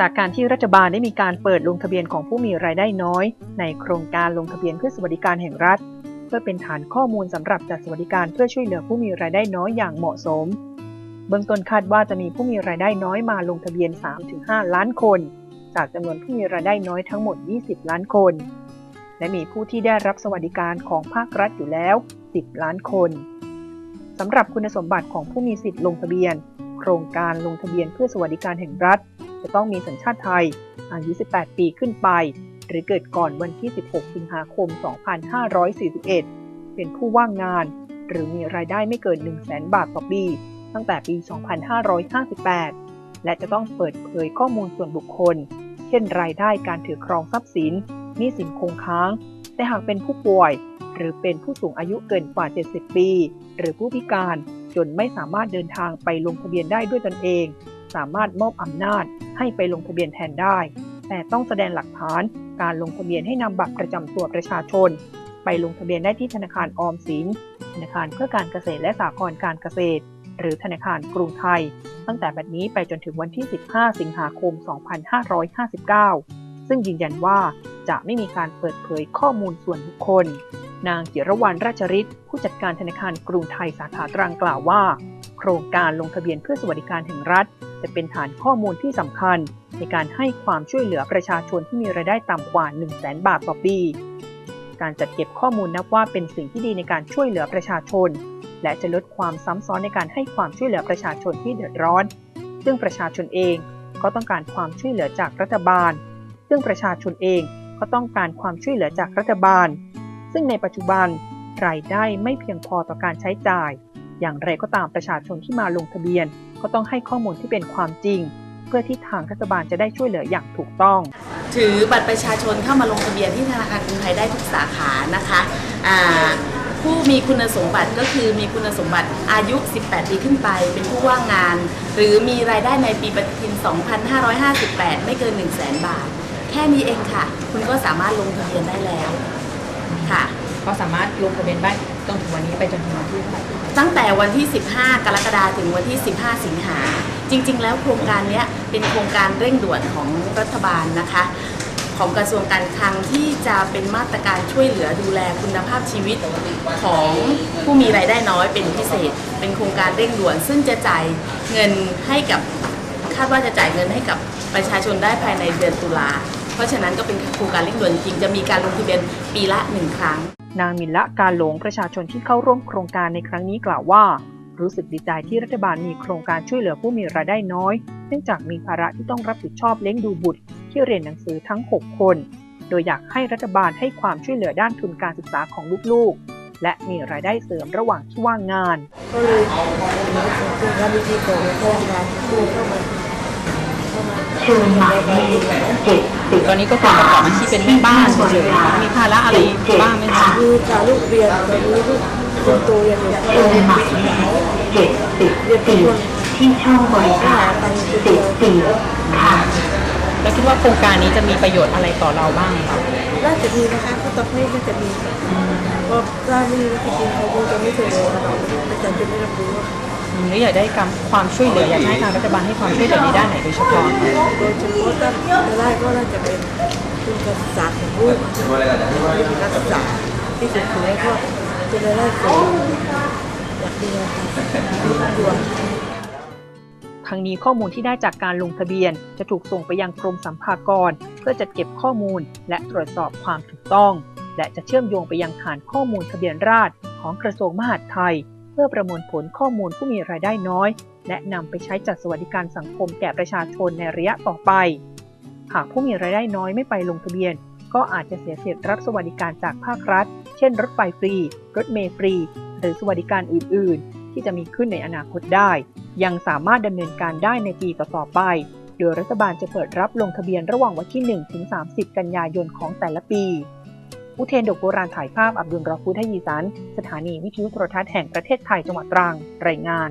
จากการที่รัฐบาลได้มีการเปิดลงทะเบียนของผู้มีรายได้น้อย ในโครงการลงทะเบียนเพื่อสวัสดิการแห่งรัฐ เพื่อเป็นฐานข้อมูลสำหรับจัดสวัสดิการเพื่อช่วยเหลือผู้มีรายได้น้อยอย่างเหมาะสม เบื้องต้นคาดว่าจะมีผู้มีรายได้น้อยมาลงทะเบียน 3-5 ล้านคน จากจำนวนผู้มีรายได้น้อยทั้งหมด 20 ล้านคน และมีผู้ที่ได้รับสวัสดิการของภาครัฐอยู่แล้ว 10 ล้านคนสำหรับคุณสมบัติของผู้มีสิทธิ์ลงทะเบียน โครงการลงทะเบียนเพื่อสวัสดิการแห่งรัฐ จะต้องมีสัญชาติไทย อายุ 18 ปีขึ้นไป หรือเกิดก่อนวันที่ 16 สิงหาคม 2541 เป็นผู้ว่างงาน หรือมีรายได้ไม่เกิน 100,000 บาทต่อปี ตั้งแต่ปี 2558 และจะต้องเปิดเผยข้อมูลส่วนบุคคล เช่น รายได้การถือครองทรัพย์สินหนี้สินคงค้าง แต่หากเป็นผู้ป่วย หรือเป็นผู้สูงอายุเกินกว่า 70 ปี หรือผู้พิการจนไม่สามารถเดินทางไปลงทะเบียนได้ด้วยตนเอง สามารถมอบอำนาจให้ไปลงทะเบียนแทนได้ แต่ต้องแสดงหลักฐานการลงทะเบียนให้นำบัตรประจำตัวประชาชน ไปลงทะเบียนได้ที่ธนาคารออมสิน ธนาคารเพื่อการเกษตรและสหกรณ์การเกษตร หรือธนาคารกรุงไทย ตั้งแต่บัดนี้ไปจนถึงวันที่ 15 สิงหาคม 2559 ซึ่งยืนยันว่าจะไม่มีการเปิดเผยข้อมูลส่วนบุคคล นางจิรวรรณราชฤทธิ์ผู้จัดการธนาคารกรุงไทยสาขาตรังกล่าวว่า โครงการลงทะเบียนเพื่อสวัสดิการแห่งรัฐ จะเป็นฐานข้อมูลที่สำคัญ ในการให้ความช่วยเหลือประชาชนที่มีรายได้ต่ำกว่า 1 0 0 0 0แบาทต่อปี การจัดเก็บข้อมูลนับว่าเป็นสิ่งที่ดีในการช่วยเหลือประชาชน และจะลดความซ้ำซ้อนในการให้ความช่วยเหลือประชาชนที่เดือดร้อน ซึ่งประชาชนเองก็ต้องการความช่วยเหลือจากรัฐบาล ซึ่งประชาชนเองก็ต้องการความช่วยเหลือจากรัฐบาล ซึ่งในปัจจุบันรายได้ไม่เพียงพอต่อการใช้จ่าย อย่างไรก็ตามประชาชนที่มาลงทะเบียน ก็ต้องให้ข้อมูลที่เป็นความจริง เพื่อที่ทางรัฐบาลจะได้ช่วยเหลืออย่างถูกต้อง ถือบัตรประชาชนเข้ามาลงทะเบียนที่ธนาคารกรุงไทยได้ทุกสาขานะคะอ่าผู้มีคุณสมบัติก็คือมีคุณสมบัติอายุ 18 ปีขึ้นไป เป็นผู้ว่างงาน หรือมีรายได้ในปีปฏิทิน 2558 ไม่เกิน 1 0 0 0 0แบาท แค่นี้เองค่ะ คุณก็สามารถลงทะเบียนได้แล้วค่ะ ก็สามารถลงทะเบียนได้ จนถึงวันนี้ไปจนถึงวันที่เท่าไหร่ตั้งแต่วันที่ 15 กรกฎาคมถึงวันที่ 15 สิงหา จริง ๆ แล้วโครงการนี้เป็นโครงการเร่งด่วนของรัฐบาลนะคะ ของกระทรวงการคลังที่จะเป็นมาตรการช่วยเหลือดูแลคุณภาพชีวิตของผู้มีรายได้น้อยเป็นพิเศษ เป็นโครงการเร่งด่วน ซึ่งจะจ่ายเงินให้กับคาดว่าจะจ่ายเงินให้กับประชาชนได้ภายในเดือนตุลา ราะฉะนั้นก็เป็นโครงการเร่งด่วนจริงๆจะมีการลงทะเบียนปีละหนึ่งครั้ง นางมินละการหลงประชาชนที่เข้าร่วมโครงการในครั้งนี้กล่าวว่า รู้สึกดีใจที่รัฐบาลมีโครงการช่วยเหลือผู้มีรายได้น้อย เนื่องจากมีภาระที่ต้องรับผิดชอบเลี้ยงดูบุตร ที่เรียนหนังสือทั้ง 6 คน โดยอยากให้รัฐบาลให้ความช่วยเหลือด้านทุนการศึกษาของลูกๆ และมีรายได้เสริมระหว่างที่ว่างงานก็เลยเป็นการวิธีของโครงการที่เข้ามาเข้ามาเชิญหมายเลขเจ็ ดสิบตอนนี้ก็คือประกอบอาชีพเป็นแม่บ้านเฉยๆมีภาระอะไรบ้างไหมคะมีพาลูกเรียนตอนนี้ลูกคนโตเรียนอยู่เชิญหมายเลขเจ็ดสิบสี่ที่ช่องบริการสิบสี่ค่ะแล้วคิดว่าโครงการนี้จะมีประโยชน์อะไรต่อเราบ้างคะน่าจะมีนะคะก็ต้องให้น่าจะมีเพราะถ้าไม่มีจริงๆเขาคงจะไม่เสนอเราประชาชนไม่รับรู้ว่าอืม หรืออยากได้ความช่วยเหลืออยากให้ทางรัฐบาลให้ความช่วยเหลือในด้านไหนโดยเฉพาะโดยเฉพาะถ้าจะได้ก็น่าจะเป็นทุนการศึกษาของลูกทุนการศึกษาที่สุดคือแล้วก็จะได้ได้สริมอยากดีนะคะตัวทั้งนี้ข้อมูลที่ได้จากการลงทะเบียน จะถูกส่งไปยังกรมสัมภากร เพื่อจัดเก็บข้อมูลและตรวจสอบความถูกต้อง และจะเชื่อมโยงไปยังฐานข้อมูลทะเบียนราษฎรของกระทรวงมหาดไทย พื่อประมวลผลข้อมูลผู้มีรายได้น้อย และนำไปใช้จัดสวัสดิการสังคมแก่ประชาชนในระยะต่อไป หากผู้มีรายได้น้อยไม่ไปลงทะเบียน ก็อาจจะเสียสิทธิ์รับสวัสดิการจากภาครัฐ เช่น รถไฟฟรี รถเมล์ฟรี หรือสวัสดิการอื่น ๆ ที่จะมีขึ้นในอนาคตได้ ยังสามารถดำเนินการได้ในปีต่อๆไป โดยรัฐบาลจะเปิดรับลงทะเบียนระหว่างวันที่1ถึง30 กันยายนของแต่ละปี อุเทนดกโบราณถ่ายภาพอับดุลรอฟูทยีสัน สถานีวิทยุโทรทัศน์แห่งประเทศไทยจังหวัดตรัง รายงาน